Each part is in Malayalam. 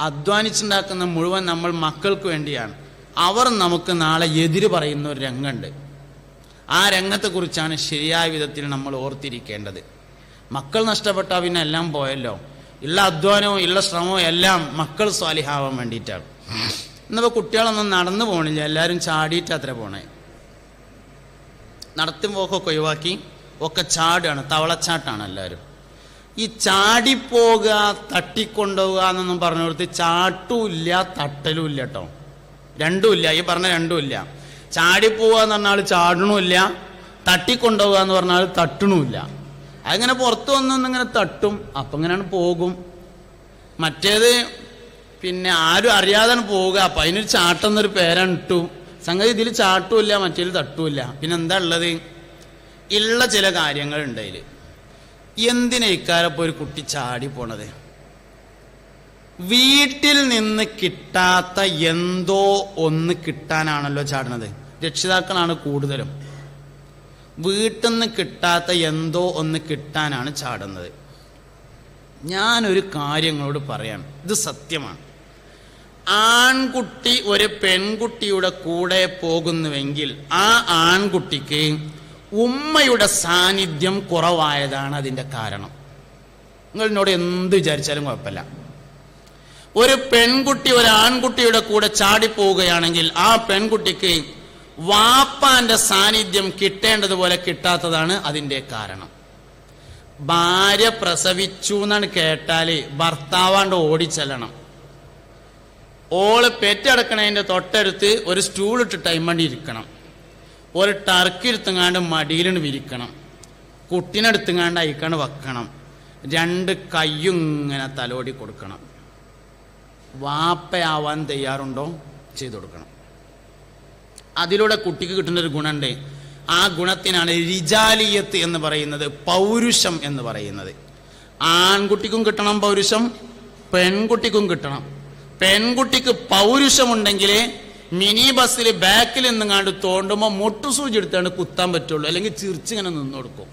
അധ്വാനിച്ചുണ്ടാക്കുന്ന മുഴുവൻ നമ്മൾ മക്കൾക്ക് വേണ്ടിയാണ്. അവർ നമുക്ക് നാളെ എതിര് പറയുന്ന ഒരു രംഗമുണ്ട്. ആ രംഗത്തെക്കുറിച്ചാണ് ശരിയായ വിധത്തിൽ നമ്മൾ ഓർത്തിരിക്കേണ്ടത്. മക്കൾ നഷ്ടപ്പെട്ടാൽ പിന്നെ എല്ലാം പോയല്ലോ. ഉള്ള അധ്വാനവും ഉള്ള ശ്രമവും എല്ലാം മക്കൾ സ്വാലിഹാവാൻ വേണ്ടിയിട്ടാണ്. ഇന്നിപ്പോൾ കുട്ടികളൊന്നും നടന്നു പോകണില്ല എല്ലാവരും ചാടിയിട്ട് അത്ര പോണേ. നടത്തുമ്പോക്കൊക്കെ ഒഴിവാക്കി. ഒക്കെ ചാടുകയാണ്. തവളച്ചാട്ടാണ് എല്ലാവരും. ഈ ചാടിപ്പോകുക തട്ടിക്കൊണ്ടുപോകുക എന്നൊന്നും പറഞ്ഞു കൊടുത്ത് തട്ടലും ഇല്ല കേട്ടോ രണ്ടുമില്ല ഈ പറഞ്ഞ രണ്ടുമില്ല. ചാടിപ്പോവുക എന്ന് പറഞ്ഞാൽ ചാടണമില്ല തട്ടിക്കൊണ്ടുപോകുക എന്ന് പറഞ്ഞാൽ തട്ടണമില്ല. അതിങ്ങനെ പുറത്തു വന്നിങ്ങനെ തട്ടും അപ്പം ഇങ്ങനെയാണ് പോകും. മറ്റേത് പിന്നെ ആരും അറിയാതെ പോവുക അപ്പം അതിനൊരു ചാട്ടം എന്നൊരു പേരാണ് ഇട്ടു. സംഗതി ഇതിൽ ചാട്ടുമില്ല മറ്റേതിൽ തട്ടുമില്ല. പിന്നെ എന്താ ഉള്ളത്? ഉള്ള ചില കാര്യങ്ങളുണ്ട് അതിൽ എന്തിനാ ഇക്കാലപ്പോൾ ഒരു കുട്ടി ചാടി പോണത്? വീട്ടിൽ നിന്ന് കിട്ടാത്ത എന്തോ ഒന്ന് കിട്ടാനാണല്ലോ ചാടുന്നത്. രക്ഷിതാക്കളാണ് കൂടുതലും. വീട്ടിൽ നിന്ന് കിട്ടാത്ത എന്തോ ഒന്ന് കിട്ടാനാണ് ചാടുന്നത്. ഞാനൊരു കാര്യങ്ങളോട് പറയാം. ഇത് സത്യമാണ്. ആൺകുട്ടി ഒരു പെൺകുട്ടിയുടെ കൂടെ പോകുന്നുവെങ്കിൽ ആ ആൺകുട്ടിക്ക് ഉമ്മയുടെ സാന്നിധ്യം കുറവായതാണ് അതിന്റെ കാരണം. നിങ്ങൾ എന്നോട് എന്ത് വിചാരിച്ചാലും കുഴപ്പമില്ല. ഒരു പെൺകുട്ടി ഒരു ആൺകുട്ടിയുടെ കൂടെ ചാടിപ്പോവുകയാണെങ്കിൽ ആ പെൺകുട്ടിക്ക് വാപ്പാന്റെ സാന്നിധ്യം കിട്ടേണ്ടതുപോലെ കിട്ടാത്തതാണ് അതിന്റെ കാരണം. ഭാര്യ പ്രസവിച്ചു എന്നാണ് കേട്ടാൽ ഭർത്താവാണ്ട് ഓടിച്ചെല്ലണം. ഓൾ പെറ്റടക്കണതിന്റെ തൊട്ടടുത്ത് ഒരു സ്റ്റൂൾ ഇട്ടിട്ട് അയിമണ്ടി ഇരിക്കണം. ഒരു ടർക്കിരുത്തങ്ങാണ്ട് മടിയിലിന് വിരിക്കണം. കുട്ടിനെടുത്തുങ്ങാണ്ട് അയക്കാണ്ട് വെക്കണം. രണ്ട് കയ്യും ഇങ്ങനെ തലോടി കൊടുക്കണം. വാപ്പയാവാൻ തയ്യാറുണ്ടോ? ചെയ്തു കൊടുക്കണം. അതിലൂടെ കുട്ടിക്ക് കിട്ടുന്ന ഒരു ഗുണമുണ്ട് ആ ഗുണത്തിനാണ് രിജാലിയത്ത് എന്ന് പറയുന്നത് പൗരുഷം എന്ന് പറയുന്നത്. ആൺകുട്ടിക്കും കിട്ടണം പൗരുഷം പെൺകുട്ടിക്കും കിട്ടണം. പെൺകുട്ടിക്ക് പൗരുഷമുണ്ടെങ്കിലേ മിനി ബസ്സിൽ ബാക്കിൽ നിന്നങ്ങാണ്ട് തോണ്ടുമ്പോൾ മുട്ടുസൂചി എടുത്താണ് കുത്താൻ പറ്റുള്ളൂ. അല്ലെങ്കിൽ ചിരിച്ചിങ്ങനെ നിന്ന് കൊടുക്കും.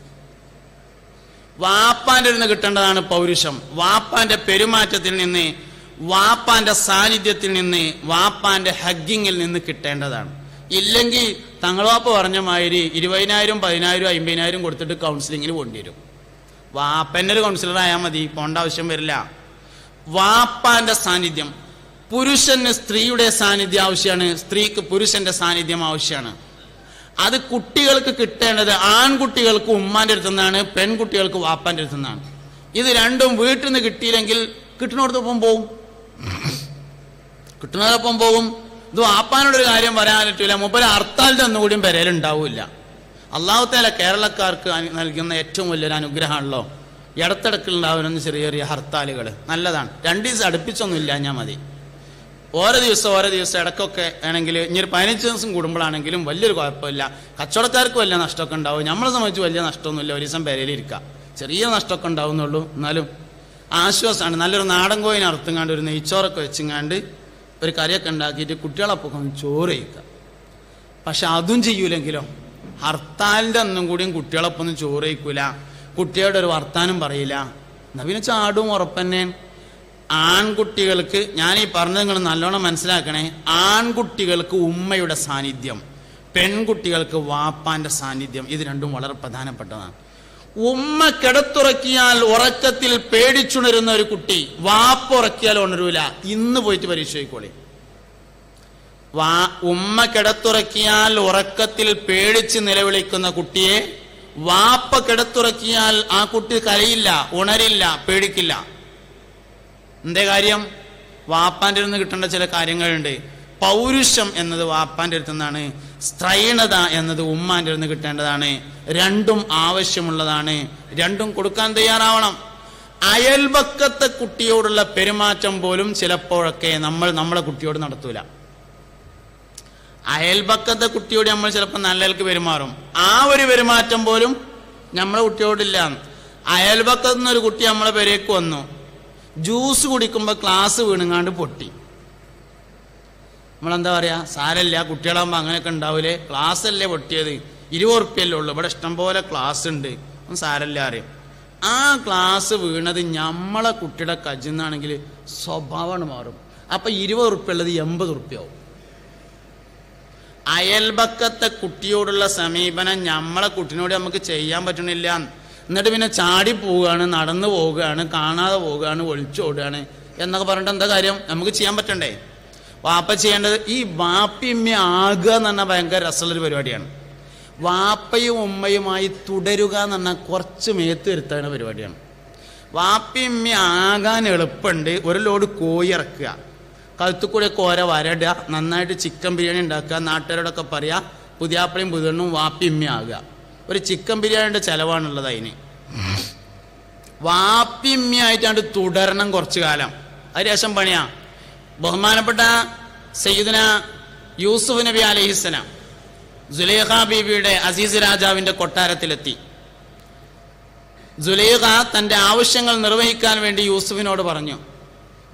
വാപ്പാന്റെ നിന്ന് കിട്ടേണ്ടതാണ് പൗരുഷം. വാപ്പാന്റെ പെരുമാറ്റത്തിൽ നിന്ന് വാപ്പാന്റെ സാന്നിധ്യത്തിൽ നിന്ന് വാപ്പാന്റെ ഹഗ്ഗിങ്ങിൽ നിന്ന് കിട്ടേണ്ടതാണ്. ഇല്ലെങ്കിൽ തങ്ങളവാപ്പ പറഞ്ഞ മാതിരി ഇരുപതിനായിരം പതിനായിരം അമ്പതിനായിരം കൊടുത്തിട്ട് കൗൺസിലിങ്ങിന് പോകേണ്ടി വരും. വാപ്പന്റെ ഒരു കൗൺസിലർ ആയാൽ മതി. പോണ്ട ആവശ്യം വരില്ല. വാപ്പാന്റെ സാന്നിധ്യം. പുരുഷന് സ്ത്രീയുടെ സാന്നിധ്യം ആവശ്യമാണ് സ്ത്രീക്ക് പുരുഷന്റെ സാന്നിധ്യം ആവശ്യമാണ്. അത് കുട്ടികൾക്ക് കിട്ടേണ്ടത് ആൺകുട്ടികൾക്ക് ഉമ്മാന്റെ അടുത്തു നിന്നാണ് പെൺകുട്ടികൾക്ക് വാപ്പാന്റെ അടുത്തു നിന്നാണ്. ഇത് രണ്ടും വീട്ടിൽ നിന്ന് കിട്ടിയില്ലെങ്കിൽ കിട്ടുന്നിടത്തൊപ്പം പോവും. കിട്ടുന്നതൊപ്പം പോകും ഇത് വാപ്പാനോടൊരു കാര്യം വരാൻ പറ്റൂല മുപ്പര് ഹർത്താലിന്റെ ഒന്നുകൂടിയും പെരയിലുണ്ടാവില്ല അള്ളാഹുത്തേല കേരളക്കാർക്ക് നൽകുന്ന ഏറ്റവും വലിയൊരു അനുഗ്രഹമാണല്ലോ. ഇടത്തിടക്കിലുണ്ടാവുന്ന ചെറിയ ചെറിയ ഹർത്താലുകൾ നല്ലതാണ്. രണ്ട് ദിവസം അടുപ്പിച്ചൊന്നുമില്ല ഞാൻ മതി. ഓരോ ദിവസം ഓരോ ദിവസം ഇടയ്ക്കൊക്കെ ആണെങ്കിൽ ഇനി ഒരു പതിനഞ്ച് ദിവസം കൂടുമ്പോഴാണെങ്കിലും വലിയൊരു കുഴപ്പമില്ല. കച്ചവടക്കാർക്ക് വലിയ നഷ്ടമൊക്കെ ഉണ്ടാവും. നമ്മളെ സംബന്ധിച്ച് വലിയ നഷ്ടമൊന്നുമില്ല. ഒരു ദിവസം പെരയിലിരിക്കുക ചെറിയ നഷ്ടമൊക്കെ ഉണ്ടാവുന്നുള്ളൂ. എന്നാലും ആശ്വാസമാണ്. നല്ലൊരു നാടൻ കോയിനെ അറുത്തുങ്ങാണ്ട് ഒരു നെയ്ച്ചോറൊക്കെ വെച്ചിങ്ങാണ്ട് ഒരു കറിയൊക്കെ ഉണ്ടാക്കിയിട്ട് കുട്ടികളപ്പൊക്കെ ചോറ് കഴിക്കുക. പക്ഷെ അതും ചെയ്യൂലെങ്കിലോ ഹർത്താലിന്റെ അന്നും കൂടിയും കുട്ടികളൊപ്പം ഒന്നും ചോറ് കഴിക്കൂല. കുട്ടികളുടെ ഒരു വർത്താനം പറയില്ല. എന്നാ പിന്നെ ചാടും ഉറപ്പന്നെ. ആൺകുട്ടികൾക്ക് ഞാൻ ഈ പറഞ്ഞത് നിങ്ങൾ നല്ലോണം മനസ്സിലാക്കണേ. ആൺകുട്ടികൾക്ക് ഉമ്മയുടെ സാന്നിധ്യം പെൺകുട്ടികൾക്ക് വാപ്പാന്റെ സാന്നിധ്യം ഇത് രണ്ടും വളരെ പ്രധാനപ്പെട്ടതാണ്. ഉമ്മ കിടത്തുറക്കിയാൽ ഉറക്കത്തിൽ പേടിച്ചുണരുന്ന ഒരു കുട്ടി വാപ്പ ഉറക്കിയാൽ ഉണരൂല. ഇന്ന് പോയിട്ട് പരീക്ഷിക്കോളി വാ ഉമ്മ കിടത്തുറക്കിയാൽ ഉറക്കത്തിൽ പേടിച്ച് നിലവിളിക്കുന്ന കുട്ടിയെ വാപ്പ കിടത്തുറക്കിയാൽ ആ കുട്ടി കരയില്ല ഉണരില്ല പേടിക്കില്ല. എന്തേ കാര്യം? വാപ്പാന്റെ അടുത്ത് കിട്ടേണ്ട ചില കാര്യങ്ങളുണ്ട്. പൗരുഷം എന്നത് വാപ്പാന്റെ അടുത്ത് നിന്നാണ്. സ്ത്രൈണത എന്നത് ഉമ്മാന്റെ അടുത്ത് കിട്ടേണ്ടതാണ്. രണ്ടും ആവശ്യമുള്ളതാണ്. രണ്ടും കൊടുക്കാൻ തയ്യാറാവണം. അയൽപക്കത്തെ കുട്ടിയോടുള്ള പെരുമാറ്റം പോലും ചിലപ്പോഴൊക്കെ നമ്മൾ നമ്മളെ കുട്ടിയോട് നടത്തൂല. അയൽപക്കത്തെ കുട്ടിയോട് നമ്മൾ ചിലപ്പോൾ നല്ലവർക്ക് പെരുമാറും. ആ ഒരു പെരുമാറ്റം പോലും നമ്മളെ കുട്ടിയോടില്ല. അയൽവക്കത്തുനിന്ന് ഒരു കുട്ടി നമ്മളെ പെരേക്ക് വന്നു. ജ്യൂസ് കുടിക്കുമ്പോൾ ക്ലാസ് വീണുങ്ങാണ്ട് പൊട്ടി. നമ്മളെന്താ പറയുക സാരല്ല കുട്ടികളാകുമ്പോൾ അങ്ങനെയൊക്കെ ഉണ്ടാവില്ലേ ക്ലാസ് അല്ലേ പൊട്ടിയത്? ഇരുപത് ഉറുപ്പ്യല്ലേ ഉള്ളൂ. ഇവിടെ ഇഷ്ടംപോലെ ക്ലാസ് ഉണ്ട് ഒന്നും സാരല്ല അറിയാം ആ ക്ലാസ് വീണത് ഞമ്മളെ കുട്ടിയുടെ കജിന്നാണെങ്കിൽ സ്വഭാവമാണ് മാറും. അപ്പം ഇരുപത് ഉറുപ്പ്യ ഉള്ളത് എൺപത് ഉറുപ്പ്യാവും. അയൽപക്കത്തെ കുട്ടിയോടുള്ള സമീപനം നമ്മളെ കുട്ടിനോട് നമുക്ക് ചെയ്യാൻ പറ്റണില്ല. എന്നിട്ട് പിന്നെ ചാടി പോവുകയാണ് നടന്നു പോവുകയാണ് കാണാതെ പോവുകയാണ് ഒളിച്ചോടുകയാണ് എന്നൊക്കെ പറഞ്ഞിട്ട് എന്താ കാര്യം? നമുക്ക് ചെയ്യാൻ പറ്റണ്ടേ? വാപ്പ ചെയ്യേണ്ടത് ഈ വാപ്പിയമ്മ ആകുക എന്ന് പറഞ്ഞാൽ ഭയങ്കര രസമുള്ളൊരു പരിപാടിയാണ്. വാപ്പയും ഉമ്മയുമായി തുടരുക എന്ന് പറഞ്ഞാൽ കുറച്ച് മേത്ത് വരുത്തേണ്ട പരിപാടിയാണ്. വാപ്പിയമ്മ ആകാൻ എളുപ്പമുണ്ട് ഒരു ലോഡ് കോഴി ഇറക്കുക. കൂടെ കോര വരടുക നന്നായിട്ട് ചിക്കൻ ബിരിയാണി ഉണ്ടാക്കുക നാട്ടുകാരോടൊക്കെ പറയുക പുതിയാപ്പളയും പുതിയണ്ണും വാപ്പിയമ്മ ആകുക. ഒരു ചിക്കൻ ബിരിയാണിയുടെ ചിലവാണുള്ളത് അതിന്. വാപ്പിയമ്മയായിട്ടാണ്ട് തുടരണം കുറച്ചു കാലം. അതിനുശേഷം പണിയാ. ബഹുമാനപ്പെട്ട സയ്യിദന യൂസുഫ് നബി അലഹിസന സുലേഖ ബീബിയുടെ അസീസ് രാജാവിന്റെ കൊട്ടാരത്തിലെത്തി. സുലേഖ തന്റെ ആവശ്യങ്ങൾ നിർവഹിക്കാൻ വേണ്ടി യൂസുഫിനോട് പറഞ്ഞു.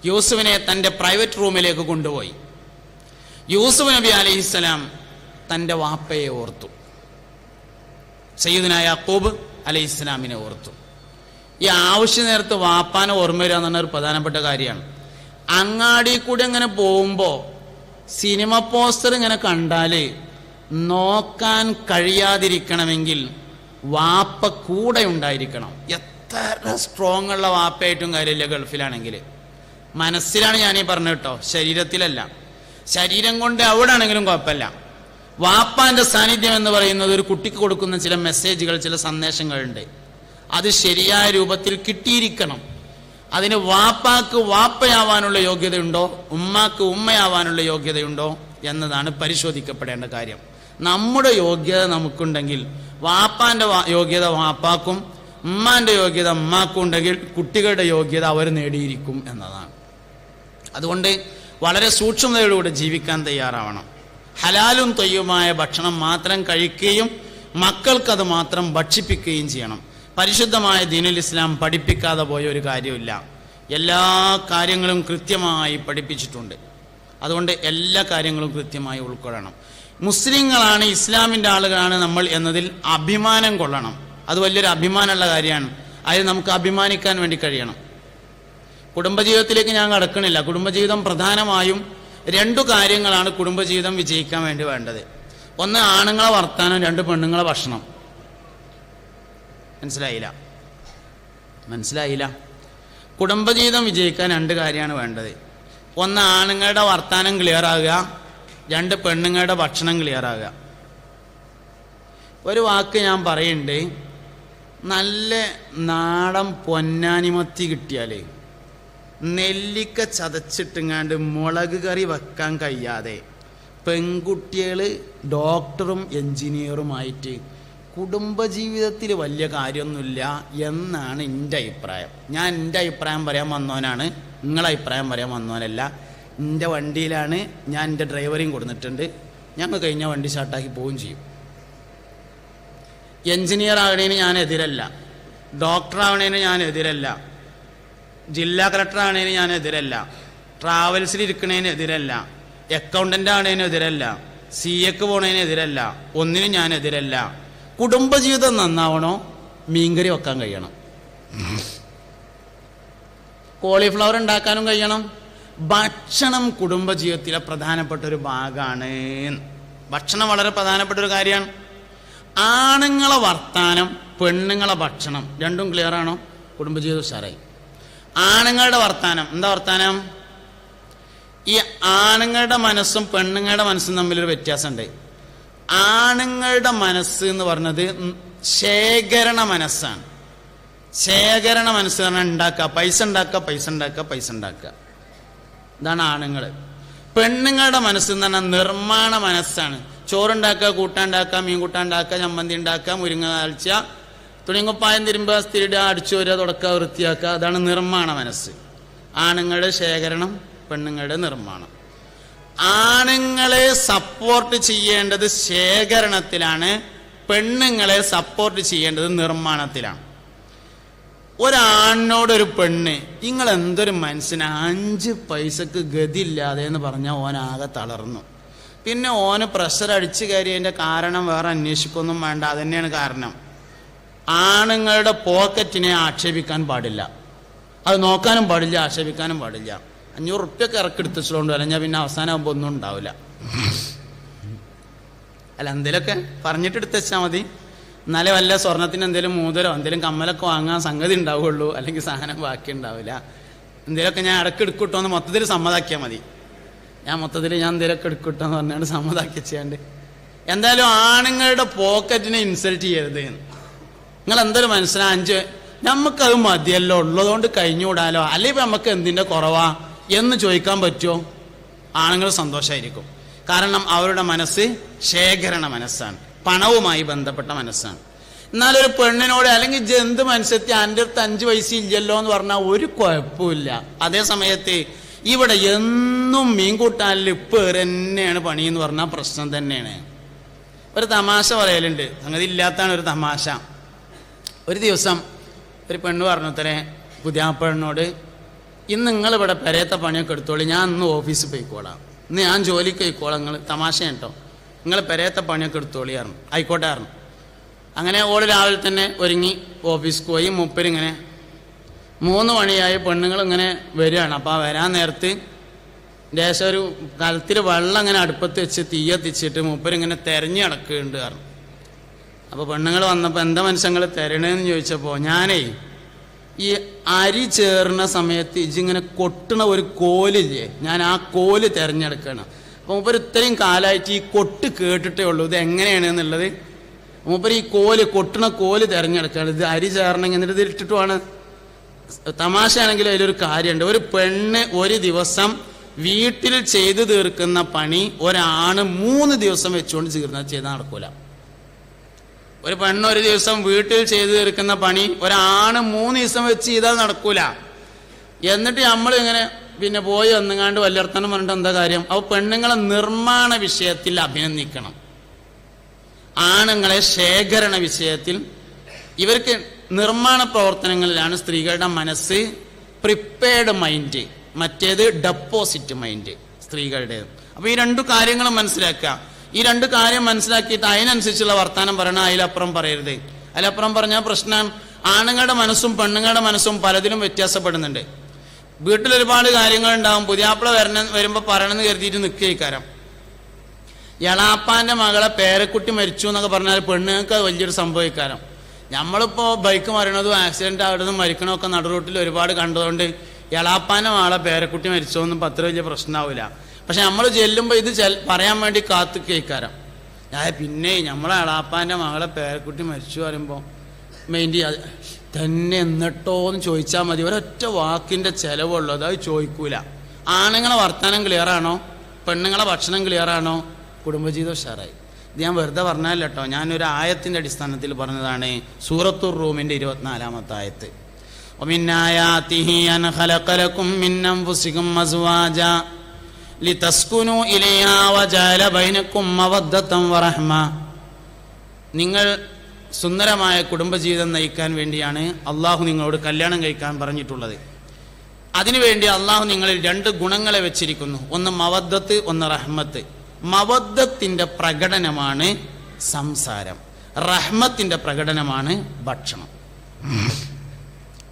യൂസുഫിനെ തന്റെ പ്രൈവറ്റ് റൂമിലേക്ക് കൊണ്ടുപോയി. യൂസുഫ് നബി അലഹിസ്സലാം തന്റെ വാപ്പയെ ഓർത്തു. സയ്യിദന യാക്കൂബ് അലൈഹി ഇസ്ലാമിനെ ഓർത്തു. ഈ ആവശ്യ നേരത്ത് വാപ്പാനെ ഓർമ്മ വരിക എന്ന് പറഞ്ഞ ഒരു പ്രധാനപ്പെട്ട കാര്യമാണ്. അങ്ങാടി കൂടി ഇങ്ങനെ പോകുമ്പോൾ സിനിമ പോസ്റ്റർ ഇങ്ങനെ കണ്ടാൽ നോക്കാൻ കഴിയാതിരിക്കണമെങ്കിൽ വാപ്പ കൂടെ ഉണ്ടായിരിക്കണം. എത്ര സ്ട്രോങ് ഉള്ള വാപ്പയായിട്ടും കാര്യമില്ല ഗൾഫിലാണെങ്കിൽ. മനസ്സിലാണ് ഞാൻ ഈ കേട്ടോ. ശരീരത്തിലല്ല. ശരീരം കൊണ്ട് അവിടെ ആണെങ്കിലും കുഴപ്പമില്ല. വാപ്പാന്റെ സാന്നിധ്യം എന്ന് പറയുന്നത് ഒരു കുട്ടിക്ക് കൊടുക്കുന്ന ചില മെസ്സേജുകൾ ചില സന്ദേശങ്ങളുണ്ട്. അത് ശരിയായ രൂപത്തിൽ കിട്ടിയിരിക്കണം. അതിന് വാപ്പാക്ക് വാപ്പയാവാനുള്ള യോഗ്യതയുണ്ടോ? ഉമ്മാക്ക് ഉമ്മയാവാനുള്ള യോഗ്യതയുണ്ടോ? എന്നതാണ് പരിശോധിക്കപ്പെടേണ്ട കാര്യം. നമ്മുടെ യോഗ്യത നമുക്കുണ്ടെങ്കിൽ വാപ്പാന്റെ യോഗ്യത വാപ്പാക്കും ഉമ്മാന്റെ യോഗ്യത ഉമ്മാക്കും ഉണ്ടെങ്കിൽ കുട്ടികളുടെ യോഗ്യത അവർ നേടിയിരിക്കും എന്നതാണ്. അതുകൊണ്ട് വളരെ സൂക്ഷ്മതയോടുകൂടി ജീവിക്കാൻ തയ്യാറാവണം. ഹലാലും തൊയ്യുമായ ഭക്ഷണം മാത്രം കഴിക്കുകയും മക്കൾക്കത് മാത്രം ഭക്ഷിപ്പിക്കുകയും ചെയ്യണം. പരിശുദ്ധമായ ദീനുൽ ഇസ്ലാം പഠിപ്പിക്കാതെ പോയ ഒരു കാര്യമില്ല എല്ലാ കാര്യങ്ങളും കൃത്യമായി പഠിപ്പിച്ചിട്ടുണ്ട്. അതുകൊണ്ട് എല്ലാ കാര്യങ്ങളും കൃത്യമായി ഉൾക്കൊള്ളണം. മുസ്ലിങ്ങളാണ് ഇസ്ലാമിന്റെ ആളുകളാണ് നമ്മൾ എന്നതിൽ അഭിമാനം കൊള്ളണം. അത് വലിയൊരു അഭിമാനമുള്ള കാര്യമാണ്. അതിൽ നമുക്ക് അഭിമാനിക്കാൻ വേണ്ടി കഴിയണം. കുടുംബജീവിതത്തിലേക്ക് ഞാൻ കടക്കണില്ല. കുടുംബജീവിതം പ്രധാനമായും രണ്ടു കാര്യങ്ങളാണ് കുടുംബജീവിതം വിജയിക്കാൻ വേണ്ടി വേണ്ടത്. ഒന്ന് ആണുങ്ങളെ വർത്താനം രണ്ട് പെണ്ണുങ്ങളെ ഭക്ഷണം. മനസ്സിലായില്ല? മനസ്സിലായില്ല? കുടുംബജീവിതം വിജയിക്കാൻ രണ്ട് കാര്യമാണ് വേണ്ടത്. ഒന്ന് ആണുങ്ങളുടെ വർത്താനം ക്ലിയർ ആകുക രണ്ട് പെണ്ണുങ്ങളുടെ ഭക്ഷണം ക്ലിയർ ആകുക. ഒരു വാക്ക് ഞാൻ പറയുന്നുണ്ട് നല്ല നാടൻ പൊന്നാനിമത്തി കിട്ടിയാലേ നെല്ലിക്ക ചതച്ചിട്ടുങ്ങാണ്ട് മുളക് കറി വെക്കാൻ കഴിയാതെ പെൺകുട്ടികൾ ഡോക്ടറും എൻജിനീയറുമായിട്ട് കുടുംബജീവിതത്തിൽ വലിയ കാര്യമൊന്നുമില്ല എന്നാണ് എന്റെ അഭിപ്രായം. ഞാൻ എന്റെ അഭിപ്രായം പറയാൻ വന്നവനാണ് നിങ്ങളെ അഭിപ്രായം പറയാൻ വന്നവനല്ല. എന്റെ വണ്ടിയിലാണ് ഞാൻ എന്റെ ഡ്രൈവറെയും കൊടുത്തിട്ടുണ്ട്. ഞങ്ങൾ കഴിഞ്ഞ വണ്ടി ഷാർട്ടാക്കി പോവുകയും ചെയ്യും. എൻജിനീയർ ആവണേന് ഞാൻ എതിരല്ല. ഡോക്ടർ ആവണേന് ഞാൻ എതിരല്ല. ജില്ലാ കളക്ടർ ആണേന് ഞാൻ എതിരല്ല ട്രാവൽസിൽ ഇരിക്കണേന് എതിരല്ല അക്കൗണ്ടന്റ് ആണേന് എതിരല്ല സി എക്ക് പോണേന് എതിരല്ല ഒന്നിനും ഞാൻ എതിരല്ല കുടുംബജീവിതം നന്നാവണോ? മീൻകറി വെക്കാൻ കഴിയണം. കോളിഫ്ലവർ ഉണ്ടാക്കാനും കഴിയണം. ഭക്ഷണം കുടുംബജീവിതത്തിലെ പ്രധാനപ്പെട്ട ഒരു ഭാഗമാണ് ഭക്ഷണം വളരെ പ്രധാനപ്പെട്ട ഒരു കാര്യമാണ്. ആണുങ്ങളെ വർത്താനം പെണ്ണുങ്ങളെ ഭക്ഷണം. രണ്ടും ക്ലിയർ ആണോ? കുടുംബജീവിതം ഉഷാറായി. ആണുങ്ങളുടെ വർത്താനം. എന്താ വർത്താനം? ഈ ആണുങ്ങളുടെ മനസ്സും പെണ്ണുങ്ങളുടെ മനസ്സും തമ്മിലൊരു വ്യത്യാസമുണ്ട്. ആണുങ്ങളുടെ മനസ്സ് എന്ന് പറഞ്ഞത് ശേഖരണ മനസ്സാണ്. ശേഖരണ മനസ്സ് പറഞ്ഞാൽ ഉണ്ടാക്കുക. പൈസ ഉണ്ടാക്കുക പൈസ ഉണ്ടാക്കുക പൈസ ഉണ്ടാക്കുക. ഇതാണ് ആണുങ്ങൾ പെണ്ണുങ്ങളുടെ മനസ്സ് എന്ന് പറഞ്ഞാൽ നിർമ്മാണ മനസ്സാണ്. ചോറുണ്ടാക്കുക കൂട്ടാണ്ടാക്കുക മീൻ കൂട്ടാണ്ടാക്കുക ചമ്മന്തി ഉണ്ടാക്കുക മുരിങ്ങ കാഴ്ച തുണിങ്കുപ്പായം തിരുമ്പുക സ്ത്രീയുടെ അടിച്ചു വരിക തുടക്കുക വൃത്തിയാക്കുക അതാണ് നിർമ്മാണ മനസ്സ്. ആണുങ്ങളുടെ ശേഖരണം പെണ്ണുങ്ങളുടെ നിർമ്മാണം. ആണുങ്ങളെ സപ്പോർട്ട് ചെയ്യേണ്ടത് ശേഖരണത്തിലാണ് പെണ്ണുങ്ങളെ സപ്പോർട്ട് ചെയ്യേണ്ടത് നിർമ്മാണത്തിലാണ്. ഒരാണിനോടൊരു പെണ്ണ് നിങ്ങൾ എന്തൊരു മനസ്സിന് അഞ്ച് പൈസക്ക് ഗതിയില്ലാതെ എന്ന് പറഞ്ഞാൽ ഓനാകെ തളർന്നു. പിന്നെ ഓന് പ്രഷർ അടിച്ചു കയറിയതിന്റെ കാരണം വേറെ അന്വേഷിക്കൊന്നും വേണ്ട അതുതന്നെയാണ് കാരണം. ആണുങ്ങളുടെ പോക്കറ്റിനെ ആക്ഷേപിക്കാൻ പാടില്ല. അത് നോക്കാനും പാടില്ല ആക്ഷേപിക്കാനും പാടില്ല. അഞ്ഞൂറ് റുപ്യൊക്കെ ഇറക്കെടുത്തിച്ചുകൊണ്ട് അല്ലെങ്കിൽ പിന്നെ അവസാനമാകുമ്പോൾ ഒന്നും ഉണ്ടാവില്ല. അല്ല എന്തേലൊക്കെ പറഞ്ഞിട്ട് എടുത്ത് വെച്ചാൽ മതി. എന്നാലേ വല്ല സ്വർണത്തിന് എന്തേലും മൂതരോ എന്തെങ്കിലും കമ്മലൊക്കെ വാങ്ങാൻ സംഗതി ഉണ്ടാവുള്ളൂ. അല്ലെങ്കിൽ സാധനം ബാക്കി ഉണ്ടാവില്ല. എന്തെങ്കിലുമൊക്കെ ഞാൻ ഇടയ്ക്ക് എടുക്കട്ടോ എന്ന് മൊത്തത്തിൽ സമ്മതാക്കിയാൽ മതി. ഞാൻ മൊത്തത്തിൽ ഞാൻ എന്തെങ്കിലുമൊക്കെ എടുക്കട്ടോ എന്ന് പറഞ്ഞാണ്ട് സമ്മതാക്കി ചെയ്യാണ്ട്. എന്തായാലും ആണുങ്ങളുടെ പോക്കറ്റിനെ ഇൻസൾട്ട് ചെയ്യരുത് നിങ്ങൾ എന്തൊരു മനസ്സിലാ? അഞ്ച് നമുക്കത് മതിയല്ലോ. ഉള്ളതുകൊണ്ട് കഴിഞ്ഞുകൂടാലോ? അല്ലെങ്കിൽ നമുക്ക് എന്തിന്റെ കുറവാ? എന്ന് ചോദിക്കാൻ പറ്റുമോ? ആണുങ്ങൾ സന്തോഷമായിരിക്കും കാരണം അവരുടെ മനസ്സ് ശേഖരണ മനസ്സാണ്. പണവുമായി ബന്ധപ്പെട്ട മനസ്സാണ്. എന്നാലൊരു പെണ്ണിനോട് അല്ലെങ്കിൽ ജന്ത് മനസ്സെത്തി എന്റെ അടുത്ത് അഞ്ച് പൈസ ഇല്ലല്ലോ എന്ന് പറഞ്ഞാൽ ഒരു കുഴപ്പമില്ല അതേ സമയത്ത് ഇവിടെ എന്നും മീൻ കൂട്ടാനിൽ ഇപ്പ് തന്നെയാണ് പണി എന്ന് പറഞ്ഞാൽ പ്രശ്നം തന്നെയാണ്. ഒരു തമാശ പറയലുണ്ട്. സംഗതി ഇല്ലാത്താണ് ഒരു തമാശ. ഒരു ദിവസം ഒരു പെണ്ണ് പറഞ്ഞത്രേ പുതിയ പെണ്ണിനോട് ഇന്ന് നിങ്ങൾ ഇവിടെ പെരയത്തെ പണിയൊക്കെ എടുത്തോളി ഞാൻ ഇന്ന് ഓഫീസിൽ പോയിക്കോളാം. ഇന്ന് ഞാൻ ജോലിക്ക് പോയിക്കോളാം നിങ്ങൾ തമാശ കേട്ടോ. നിങ്ങൾ പെരയത്തെ പണിയൊക്കെ എടുത്തോളി ആയിരുന്നു ആയിക്കോട്ടെ ആയിരുന്നു അങ്ങനെ ഓൾ രാവിലെ തന്നെ ഒരുങ്ങി ഓഫീസിൽ പോയി മുപ്പരിങ്ങനെ മൂന്ന് മണിയായി പെണ്ണുങ്ങൾ ഇങ്ങനെ വരികയാണ്. അപ്പോൾ ആ വരാൻ നേരത്ത് ദേശം ഒരു കലത്തിൽ വെള്ളം ഇങ്ങനെ അടുപ്പത്ത് വെച്ച് തീയെത്തിച്ചിട്ട് മുപ്പരിങ്ങനെ തെരഞ്ഞു കിടക്കുന്നുണ്ട് പറഞ്ഞു. അപ്പോൾ പെണ്ണുങ്ങൾ വന്നപ്പോൾ എന്താ മനുഷ്യങ്ങൾ തരണേന്ന് ചോദിച്ചപ്പോൾ ഞാനേ ഈ അരി ചേർന്ന സമയത്ത് ഇജിങ്ങനെ കൊട്ടണ ഒരു കോലില്ലേ ഞാൻ ആ കോൽ തിരഞ്ഞെടുക്കണം. അപ്പോൾ മൂപ്പർ ഇത്രയും കാലമായിട്ട് ഈ കൊട്ട് കേട്ടിട്ടേ ഉള്ളൂ ഇത് എങ്ങനെയാണ് എന്നുള്ളത് മൂപ്പർ ഈ കോൽ കൊട്ടണ കോൽ തിരഞ്ഞെടുക്കുകയാണ് ഇത് അരി ചേർന്നെങ്കിൽ എന്നിട്ട് ഇത് ഇട്ടിട്ടുമാണ്. തമാശയാണെങ്കിൽ അതിലൊരു കാര്യമുണ്ട് ഒരു പെണ്ണ് ഒരു ദിവസം വീട്ടിൽ ചെയ്തു തീർക്കുന്ന പണി ഒരാണ് മൂന്ന് ദിവസം വെച്ചുകൊണ്ട് തീർന്ന ചെയ്ത് നടക്കൂല. ഒരു പെണ്ണ് ഒരു ദിവസം വീട്ടിൽ ചെയ്തു തീർക്കുന്ന പണി ഒരാണ് മൂന്ന് ദിവസം വെച്ച് ചെയ്താൽ നടക്കൂല. എന്നിട്ട് നമ്മൾ ഇങ്ങനെ പിന്നെ പോയി ഒന്നുങ്ങാണ്ട് വല്ലർത്തനം പറഞ്ഞിട്ട് എന്താ കാര്യം? അപ്പോൾ പെണ്ണുങ്ങളെ നിർമ്മാണ വിഷയത്തിൽ അഭിനന്ദിക്കണം. ആണുങ്ങളെ ശേഖരണ വിഷയത്തിൽ ഇവർക്ക് നിർമ്മാണ പ്രവർത്തനങ്ങളിലാണ് സ്ത്രീകളുടെ മനസ്സ് പ്രിപ്പയർഡ് മൈൻഡ് മറ്റേത് ഡെപ്പോസിറ്റ് മൈൻഡ് സ്ത്രീകളുടെ അപ്പൊ ഈ രണ്ടു കാര്യങ്ങളും മനസ്സിലാക്കുക. ഈ രണ്ട് കാര്യം മനസ്സിലാക്കിയിട്ട് അതിനനുസരിച്ചുള്ള വർത്തമാനം പറയണം അതിലപ്പുറം പറയരുത്. അതിലപ്പുറം പറഞ്ഞാൽ പ്രശ്നം ആണുങ്ങളുടെ മനസ്സും പെണ്ണുങ്ങളുടെ മനസ്സും പലതിലും വ്യത്യാസപ്പെടുന്നുണ്ട്. വീട്ടിൽ ഒരുപാട് കാര്യങ്ങൾ ഉണ്ടാവും പുതിയാപ്പിള വരണ വരുമ്പോൾ പറയണമെന്ന് കരുതിയിട്ട് നിൽക്കുകയിക്കാരം എളാപ്പാന്റെ മകളെ പേരക്കുട്ടി മരിച്ചു എന്നൊക്കെ പറഞ്ഞാൽ പെണ്ണുങ്ങൾക്ക് വലിയൊരു സംഭവിക്കാരം. നമ്മളിപ്പോൾ ബൈക്ക് മറിയണതും ആക്സിഡന്റ് ആവുന്നതും മരിക്കണമൊക്കെ നടുറൂട്ടിൽ ഒരുപാട് കണ്ടതുകൊണ്ട് എളാപ്പാന്റെ മകളെ പേരക്കുട്ടി മരിച്ചോന്നും പത്ര വലിയ പ്രശ്നമാവില്ല പക്ഷെ നമ്മൾ ചെല്ലുമ്പോൾ ഇത് പറയാൻ വേണ്ടി കാത്തു കേൾക്കാരം. ഞാൻ പിന്നെ നമ്മളെ അളാപ്പാന്റെ മകളെ പേരക്കുട്ടി മരിച്ചു പറയുമ്പോൾ മെയിന്റെ തന്നെ എന്നിട്ടോ എന്ന് ചോദിച്ചാൽ മതി. ഒരൊറ്റ വാക്കിന്റെ ചിലവുള്ളത് അത് ചോദിക്കൂല. ആണുങ്ങളെ വർത്തമാനം ക്ലിയറാണോ പെണ്ണുങ്ങളെ ഭക്ഷണം ക്ലിയറാണോ കുടുംബജീവിതം ഉഷാറായി. ഇത് ഞാൻ വെറുതെ പറഞ്ഞല്ല കേട്ടോ ഞാനൊരു ആയത്തിന്റെ അടിസ്ഥാനത്തിൽ പറഞ്ഞതാണ് സൂറത്തുർ റൂമിന്റെ ഇരുപത്തിനാലാമത്തെ ആയത്ത്. ഒമിന്നായാത്തിഹി അൻ അനഹലക്കലക്കും മിന്നം പുസികും മസുവാജ ലിതസ്കുനു ഇലയാ വജാല വറഹ്മ. നിങ്ങൾ സുന്ദരമായ കുടുംബജീവിതം നയിക്കാൻ വേണ്ടിയാണ് അള്ളാഹു നിങ്ങളോട് കല്യാണം കഴിക്കാൻ പറഞ്ഞിട്ടുള്ളത്. അതിനുവേണ്ടി അള്ളാഹു നിങ്ങളിൽ രണ്ട് ഗുണങ്ങളെ വെച്ചിരിക്കുന്നു. ഒന്ന് മവദ്ദത്ത് ഒന്ന് റഹ്മത്ത്. മവദ്ദത്തിന്റെ പ്രകടനമാണ് സംസാരം. റഹ്മത്തിന്റെ പ്രകടനമാണ് ഭക്ഷണം.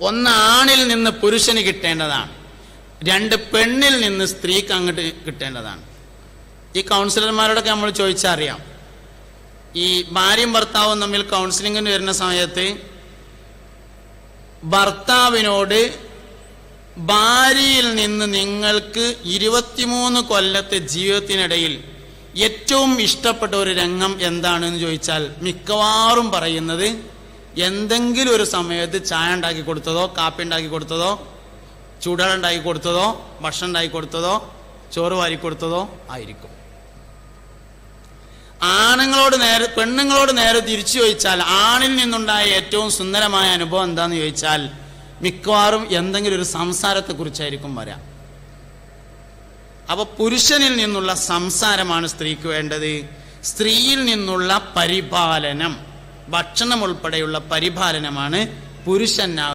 ഒന്ന് ആണിൽ നിന്ന് പുരുഷന് കിട്ടേണ്ടതാണ്. രണ്ട് പെണ്ണിൽ നിന്ന് സ്ത്രീക്ക് അങ്ങോട്ട് കിട്ടേണ്ടതാണ്. ഈ കൗൺസിലർമാരോടൊക്കെ നമ്മൾ ചോദിച്ചറിയാം. ഈ ഭാര്യയും ഭർത്താവും തമ്മിൽ കൗൺസിലിങ്ങിന് വരുന്ന സമയത്ത് ഭർത്താവിനോട് ഭാര്യയിൽ നിന്ന് നിങ്ങൾക്ക് ഇരുപത്തിമൂന്ന് കൊല്ലത്തെ ജീവിതത്തിനിടയിൽ ഏറ്റവും ഇഷ്ടപ്പെട്ട ഒരു രംഗം എന്താണെന്ന് ചോദിച്ചാൽ മിക്കവാറും പറയുന്നത് എന്തെങ്കിലും ഒരു സമയത്ത് ചായ ഉണ്ടാക്കി കൊടുത്തതോ കാപ്പി ഉണ്ടാക്കി കൊടുത്തതോ ചൂടുവെള്ളം കൊടുത്തതോ ഭക്ഷണം ഉണ്ടാക്കി കൊടുത്തതോ ചോറ് വാരി കൊടുത്തതോ ആയിരിക്കും. ആണുങ്ങളോട് നേരെ പെണ്ണുങ്ങളോട് നേരെ തിരിച്ചു ചോദിച്ചാൽ ആണിൽ നിന്നുണ്ടായ ഏറ്റവും സുന്ദരമായ അനുഭവം എന്താന്ന് ചോദിച്ചാൽ മിക്കവാറും എന്തെങ്കിലും ഒരു സംസാരത്തെ കുറിച്ചായിരിക്കും വരാം. അപ്പൊ പുരുഷനിൽ നിന്നുള്ള സംസാരമാണ് സ്ത്രീക്ക് വേണ്ടത്. സ്ത്രീയിൽ നിന്നുള്ള പരിപാലനം ഭക്ഷണം ഉൾപ്പെടെയുള്ള പരിപാലനമാണ് പുരുഷൻ